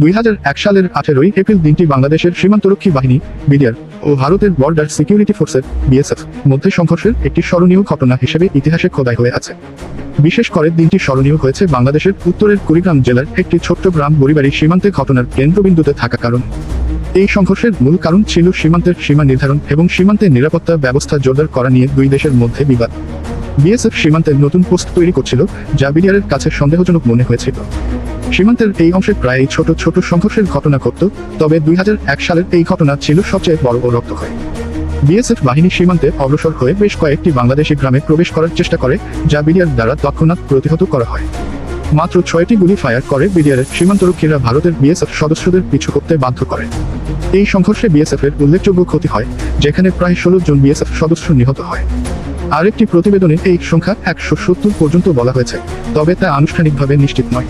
দুই হাজার এক সালের আঠেরোই এপ্রিল দিনটি বাংলাদেশের সীমান্তরক্ষী বাহিনী, বিডিআর, ও ভারতের বর্ডার সিকিউরিটি ফোর্সের, বিএসএফ, মধ্যে সংঘর্ষের একটি স্মরণীয় ঘটনা হিসেবে ইতিহাসে খোদাই হয়ে আছে। বিশেষ করে দিনটি স্মরণীয় হয়েছে বাংলাদেশের উত্তরের কুড়িগ্রাম জেলার একটি ছোট্ট গ্রাম বরিবাড়ি সীমান্তে ঘটনার কেন্দ্রবিন্দুতে থাকা কারণ। এই সংঘর্ষের মূল কারণ ছিল সীমান্তের সীমা নির্ধারণ এবং সীমান্তের নিরাপত্তা ব্যবস্থা জোরদার করা নিয়ে দুই দেশের মধ্যে বিবাদ। বিএসএফ সীমান্তের নতুন পোস্ট তৈরি করছিল, যা বিডিআরের কাছে সন্দেহজনক মনে হয়েছিল। সীমান্তের এই অংশে প্রায় ছোট ছোট সংঘর্ষের ঘটনা ঘটত, তবে দুই হাজার এক সালের এই ঘটনা ছিল সবচেয়ে বড় ও রক্তক্ষয়। বিএসএফ বাহিনী সীমান্তে অগ্রসর হয়ে বেশ কয়েকটি বাংলাদেশি গ্রামে প্রবেশ করার চেষ্টা করে, যা বিডিআর দ্বারা তৎক্ষণাৎ প্রতিহত করা হয়। মাত্র ছয়টি গুলি ফায়ার করে বিডিআরের সীমান্তরক্ষীরা ভারতের বিএসএফ সদস্যদের পিছু করতে বাধ্য করে। এই সংঘর্ষে বিএসএফ এর উল্লেখযোগ্য ক্ষতি হয়, যেখানে প্রায় ষোলো জন বিএসএফ সদস্য নিহত হয়। আরেকটি প্রতিবেদনে এই সংখ্যা একশো সত্তর পর্যন্ত বলা হয়েছে, তবে তা আনুষ্ঠানিকভাবে নিশ্চিত নয়।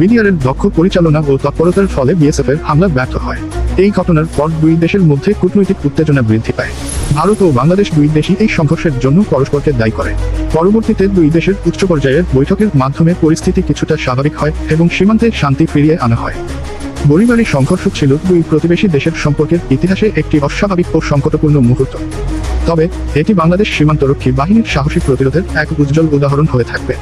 বিডিআরের দক্ষ পরিচালনা ও তৎপরতার ফলে বিএসএফ এর হামলা ব্যর্থ হয়। এই ঘটনার পর দুই দেশের মধ্যে কূটনৈতিক উত্তেজনা বৃদ্ধি পায়। ভারত ও বাংলাদেশ দুই দেশই এই সংঘর্ষের জন্য পরস্পরকে দায়ী করে। পরবর্তীতে দুই দেশের উচ্চ পর্যায়ের বৈঠকের মাধ্যমে পরিস্থিতি কিছুটা স্বাভাবিক হয় এবং সীমান্তে শান্তি ফিরিয়ে আনা হয়। বরিবারি সংঘর্ষ ছিল দুই প্রতিবেশী দেশের সম্পর্কের ইতিহাসে একটি অস্বাভাবিক ও সংকটপূর্ণ মুহূর্ত। তবে এটি বাংলাদেশ সীমান্তরক্ষী বাহিনীর সাহসী প্রতিরোধের এক উজ্জ্বল উদাহরণ হয়ে থাকবে।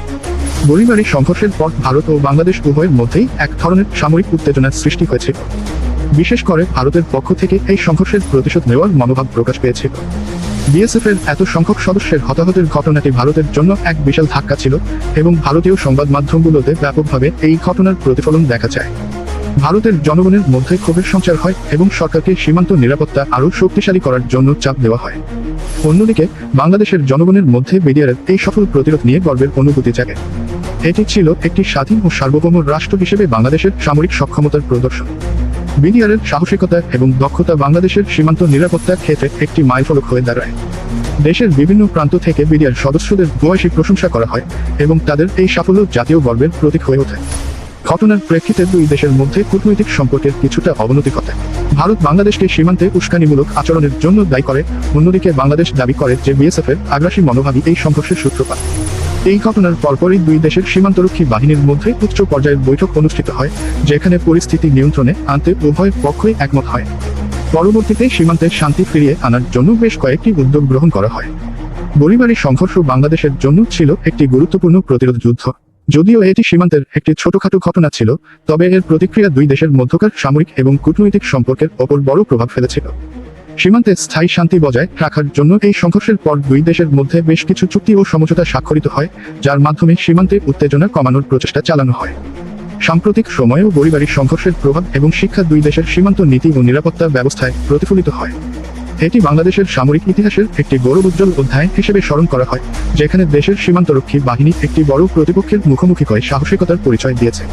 বরিবারি সংঘর্ষের পর ভারত ও বাংলাদেশ উভয়ের মধ্যেই এক ধরনের সামরিক উত্তেজনার সৃষ্টি হয়েছিল। বিশেষ করে ভারতের পক্ষ থেকে এই সংঘর্ষের প্রতিশোধ নেওয়ার মনোভাব প্রকাশ পেয়েছিল বিএসএফ এর এত সংখ্যক সদস্যের হতাহতের ঘটনাটি ভারতের জন্য এক বিশাল ধাক্কা ছিল এবং ভারতীয় সংবাদ মাধ্যমগুলোতে ব্যাপকভাবে এই ঘটনার প্রতিফলন দেখা যায়। ভারতের জনগণের মধ্যে ক্ষোভের সঞ্চার হয় এবং সরকারকে সীমান্ত নিরাপত্তা আরও শক্তিশালী করার জন্য চাপ দেওয়া হয়। অন্যদিকে, বাংলাদেশের জনগণের মধ্যে বিডিআরের এই সফল প্রতিরোধ নিয়ে গর্বের অনুভূতি জাগে। এটি ছিল একটি স্বাধীন ও সার্বভৌম রাষ্ট্র হিসেবে বাংলাদেশের সামরিক সক্ষমতার প্রদর্শন। বিডিআরের সাহসিকতা এবং দক্ষতা বাংলাদেশের সীমান্ত নিরাপত্তার ক্ষেত্রে একটি মাইলফলক হয়ে দাঁড়ায়। দেশের বিভিন্ন প্রান্ত থেকে বিডিআর সদস্যদের বয়সী প্রশংসা করা হয় এবং তাদের এই সাফল্য জাতীয় গর্বের প্রতীক হয়ে ওঠে। ঘটনার প্রেক্ষিতে দুই দেশের মধ্যে কূটনৈতিক সম্পর্কের কিছুটা অবনতি ঘটে। ভারত বাংলাদেশকে সীমান্তে উস্কানিমূলক আচরণের জন্য দায়ী করে, অন্যদিকে বাংলাদেশ দাবি করে যে বিএসএফ এর আগ্রাসী মনোভাবই এই সংঘর্ষের সূত্রপাত। এই ঘটনার পরপরই দুই দেশের সীমান্তরক্ষী বাহিনীর মধ্যে উচ্চ পর্যায়ের বৈঠক অনুষ্ঠিত হয়, যেখানে পরিস্থিতি নিয়ন্ত্রণে আনতে উভয় পক্ষই একমত হয়। পরবর্তীতে সীমান্তে শান্তি ফিরিয়ে আনার জন্য বেশ কয়েকটি উদ্যোগ গ্রহণ করা হয়। বরিবারি সংঘর্ষ বাংলাদেশের জন্য ছিল একটি গুরুত্বপূর্ণ প্রতিরোধ যুদ্ধ। যদিও এটি সীমান্তের একটি ছোটখাটো ঘটনা ছিল, তবে এর প্রতিক্রিয়া দুই দেশের মধ্যকার সামরিক এবং কূটনৈতিক সম্পর্কের ওপর বড় প্রভাব ফেলেছিল। সীমান্তে স্থায়ী শান্তি বজায় রাখার জন্য এই সংঘর্ষের পর দুই দেশের মধ্যে বেশ কিছু চুক্তি ও সমঝোতা স্বাক্ষরিত হয়, যার মাধ্যমে সীমান্তে উত্তেজনা কমানোর প্রচেষ্টা চালানো হয়। সাম্প্রতিক সময়েও পরিবারিক সংঘর্ষের প্রভাব এবং শিক্ষা দুই দেশের সীমান্ত নীতি ও নিরাপত্তা ব্যবস্থায় প্রতিফলিত হয়। এটি বাংলাদেশের সামরিক ইতিহাসের একটি গৌরবোজ্জ্বল অধ্যায় হিসেবে স্মরণ করা হয়, যেখানে দেশের সীমান্তরক্ষী বাহিনী একটি বড় প্রতিপক্ষের মুখোমুখি হয়ে সাহসিকতার পরিচয় দিয়েছে।